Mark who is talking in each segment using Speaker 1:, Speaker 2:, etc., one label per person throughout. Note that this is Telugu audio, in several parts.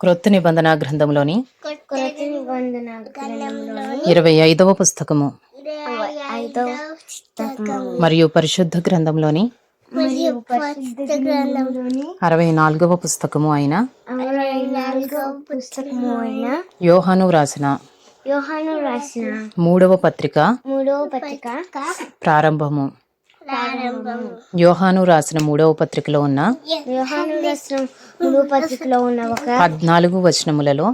Speaker 1: క్రొత్త నిబంధన గ్రంథంలోని ఇరవై ఐదవ పుస్తకము. మరియు పరిశుద్ధ గ్రంథంలోని అరవై నాలుగవ పుస్తకము అయిన యోహాను వ్రాసిన
Speaker 2: యోహాను రాసిన
Speaker 1: మూడవ పత్రిక
Speaker 2: మూడవ పత్రిక
Speaker 1: ప్రారంభము. యోహాను రాసిన మూడవ పత్రికలో ఉన్న
Speaker 2: యోహాను రాసిన మూడవ పత్రికలో ఉన్న ఒక
Speaker 1: పద్నాలుగు వచనములలో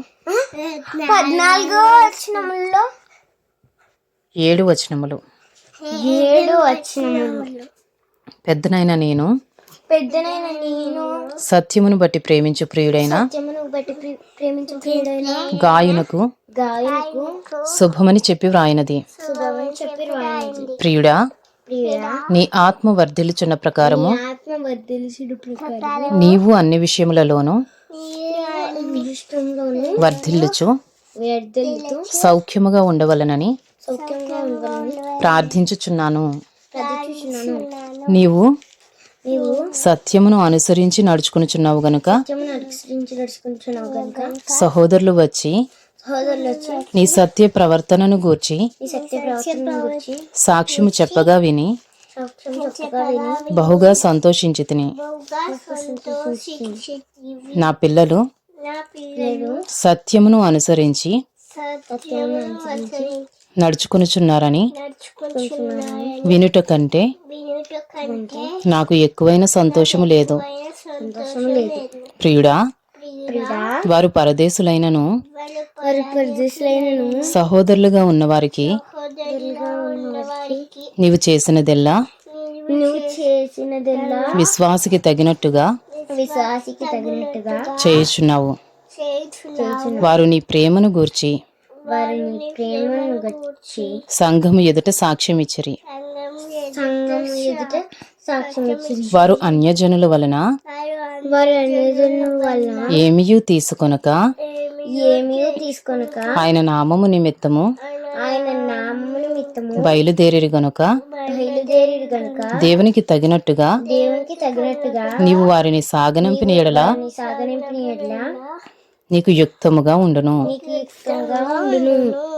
Speaker 2: పద్నాలుగో వచనములో
Speaker 1: ఏడు వచనములు.
Speaker 2: ఏడు వచనములు.
Speaker 1: పెద్దనైన నేను
Speaker 2: పెద్దనైన నేను
Speaker 1: సత్యమును బట్టి ప్రేమించు ప్రియుడైన
Speaker 2: సత్యమును బట్టి ప్రే- ప్రేమించు ప్రియుడైన
Speaker 1: గాయునకు
Speaker 2: గాయనకు
Speaker 1: శుభమని చెప్పి వ్రాయినది.
Speaker 2: శుభమని చెప్పి
Speaker 1: ప్రియుడా
Speaker 2: ప్రియుడా
Speaker 1: నీ ఆత్మ వర్ధిల్చున్న ప్రకారము నీవు అన్ని విషయములలోనూ వర్ధిల్లుచు సౌఖ్యముగా ఉండవలనని ప్రార్థించుచున్నాను. నీవు సత్యమును అనుసరించి నడుచుకునుచున్నావు గనుక సహోదరులు వచ్చి నీ సత్య ప్రవర్తనను గూర్చి సాక్ష్యము చెప్పగా విని
Speaker 2: సాక్ష్యం చెప్పగా విని
Speaker 1: బహుగా సంతోషించి తిని. నా పిల్లలు సత్యమును అనుసరించి నడుచుకునుచున్నారని వినుట కంటే నాకు ఎక్కువైన సంతోషము లేదు. ప్రియుడా వారి పరిదేశులైనను సహోదరులుగా ఉన్నవారికి
Speaker 2: సహోదరులుగా ఉన్న వారికి
Speaker 1: నీవు చేసినదెల్లా? విశ్వాసికి తగినట్టుగా
Speaker 2: విశ్వాసికి తగినట్టుగా
Speaker 1: చేయుచున్నావు. వారు నీ ప్రేమను గూర్చి
Speaker 2: వారిని ప్రేమను గచ్చి
Speaker 1: సంఘము ఎదుట సాక్ష్యం ఇచ్చిరి.
Speaker 2: ఎదుట సాక్ష్యం
Speaker 1: వారు అన్యజనుల వలన
Speaker 2: వారి అనుజనుల వల్ల
Speaker 1: ఏమియూ తీసుకొనక
Speaker 2: ఏమీ తీసుకొనక?
Speaker 1: ఆయన నామము నిమిత్తము
Speaker 2: ఆయన నామము నిమిత్తము
Speaker 1: బయలుదేరి గనుక?
Speaker 2: బయలుదేరి గనుక?
Speaker 1: దేవునికి తగినట్టుగా?
Speaker 2: దేవునికి తగినట్టుగా?
Speaker 1: నీవు వారిని సాగనంపిన ఎడల?
Speaker 2: నీ సాగనింపిన ఎడ్ల?
Speaker 1: నీకు యుక్తముగా ఉండును.
Speaker 2: నీకు యుక్తంగా ఉండును.